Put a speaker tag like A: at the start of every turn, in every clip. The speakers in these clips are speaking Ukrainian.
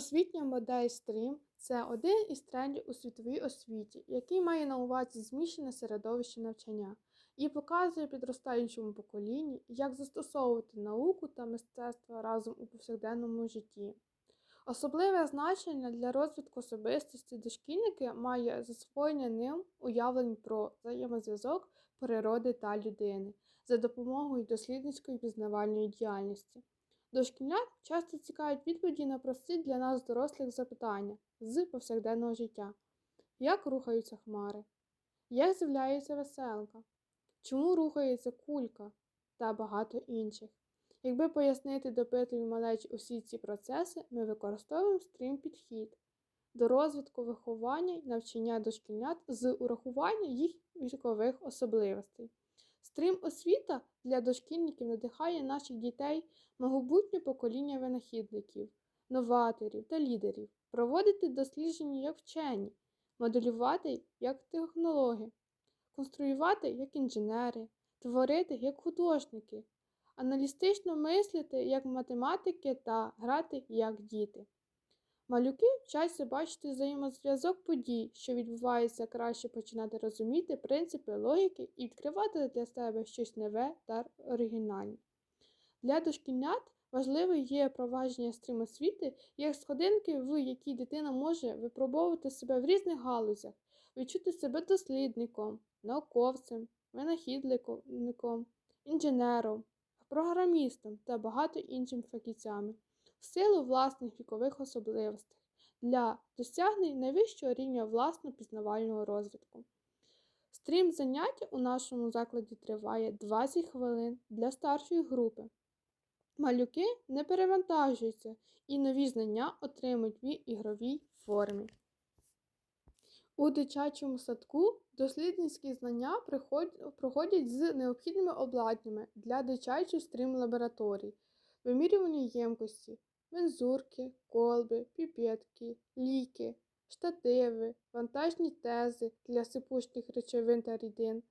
A: Освітня модель STEAM – це один із трендів у світовій освіті, який має на увазі змішане середовище навчання і показує підростаючому поколінню, як застосовувати науку та мистецтво разом у повсякденному житті. Особливе значення для розвитку особистості дошкільники має засвоєння ним уявлень про взаємозв'язок природи та людини за допомогою дослідницької пізнавальної діяльності. Дошкільнят часто цікавлять відповіді на прості для нас дорослих запитання з повсякденного життя: як рухаються хмари, як з'являється веселка, чому рухається кулька та багато інших. Якби пояснити допитливі малечі усі ці процеси, ми використовуємо стрім підхід до розвитку виховання і навчання дошкільнят з урахування їх вікових особливостей. Стрім освіта для дошкільників надихає наших дітей могутнє покоління винахідників, новаторів та лідерів, проводити дослідження як вчені, моделювати як технологи, конструювати як інженери, творити як художники, аналістично мислити як математики та грати як діти. Малюки вчаться бачити взаємозв'язок подій, що відбувається краще починати розуміти принципи логіки і відкривати для себе щось нове та оригінальне. Для дошкільнят важливим є провадження стрім освіти як сходинки, в якій дитина може випробовувати себе в різних галузях, відчути себе дослідником, науковцем, винахідником, інженером, програмістом та багато іншими фахівцями в силу власних вікових особливостей для досягнення найвищого рівня власно пізнавального розвитку. Стрім заняття у нашому закладі триває 20 хвилин для старшої групи. Малюки не перевантажуються і нові знання отримують в ігровій формі. У дитячому садку дослідницькі знання проходять з необхідними обладнаннями для дитячої стрім лабораторій, вимірювання ємкості, мензурки, колби, піпетки, ліки, штативи, вантажні тези для сипучних речовин та рідин,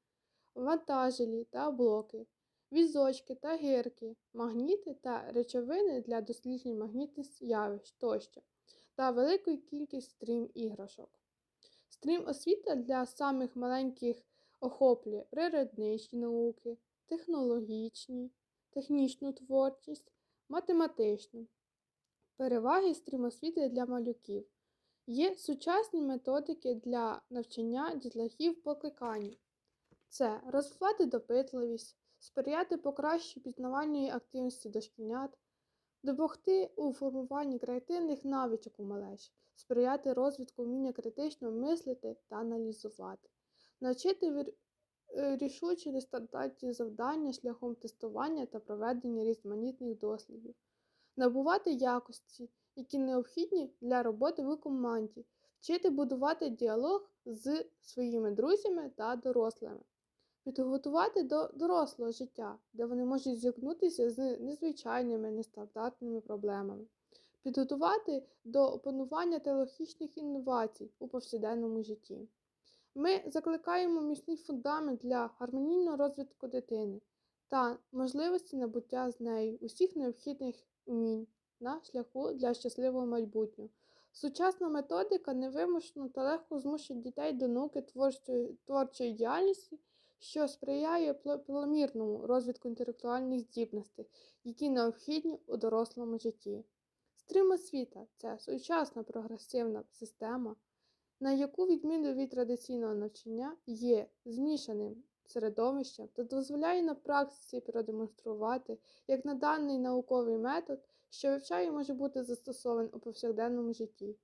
A: вантажелі та блоки, візочки та гирки, магніти та речовини для досліджень магнітних явищ тощо, та велику кількість стрім іграшок. Стрім освіта для самих маленьких охоплює природничі науки, технологічні, технічну творчість, математичну. Переваги стрімосвіти для малюків. Є сучасні методики для навчання дітлахів покликанню. Це розвивати допитливість, сприяти покращенню пізнавальної активності дошкільнят, допомогти у формуванні креативних навичок у малечі, сприяти розвитку вміння критично мислити та аналізувати, навчити рішучі нестандартні завдання шляхом тестування та проведення різноманітних дослідів набувати якості, які необхідні для роботи в команді, вчити будувати діалог з своїми друзями та дорослими, підготувати до дорослого життя, де вони можуть зіткнутися з незвичайними нестандартними проблемами, підготувати до опанування технологічних інновацій у повсякденному житті. Ми закликаємо міцний фундамент для гармонійного розвитку дитини та можливості набуття з нею усіх необхідних умінь на шляху для щасливого майбутнього. Сучасна методика невимушено та легко змушує дітей до науки творчої, творчої діяльності, що сприяє планомірному розвитку інтелектуальних здібностей, які необхідні у дорослому житті. Стрім освіта це сучасна прогресивна система, на яку, відміну від традиційного навчання, є змішаним середовища та дозволяє на практиці продемонструвати, як на даний науковий метод, що вивчає може бути застосований у повсякденному житті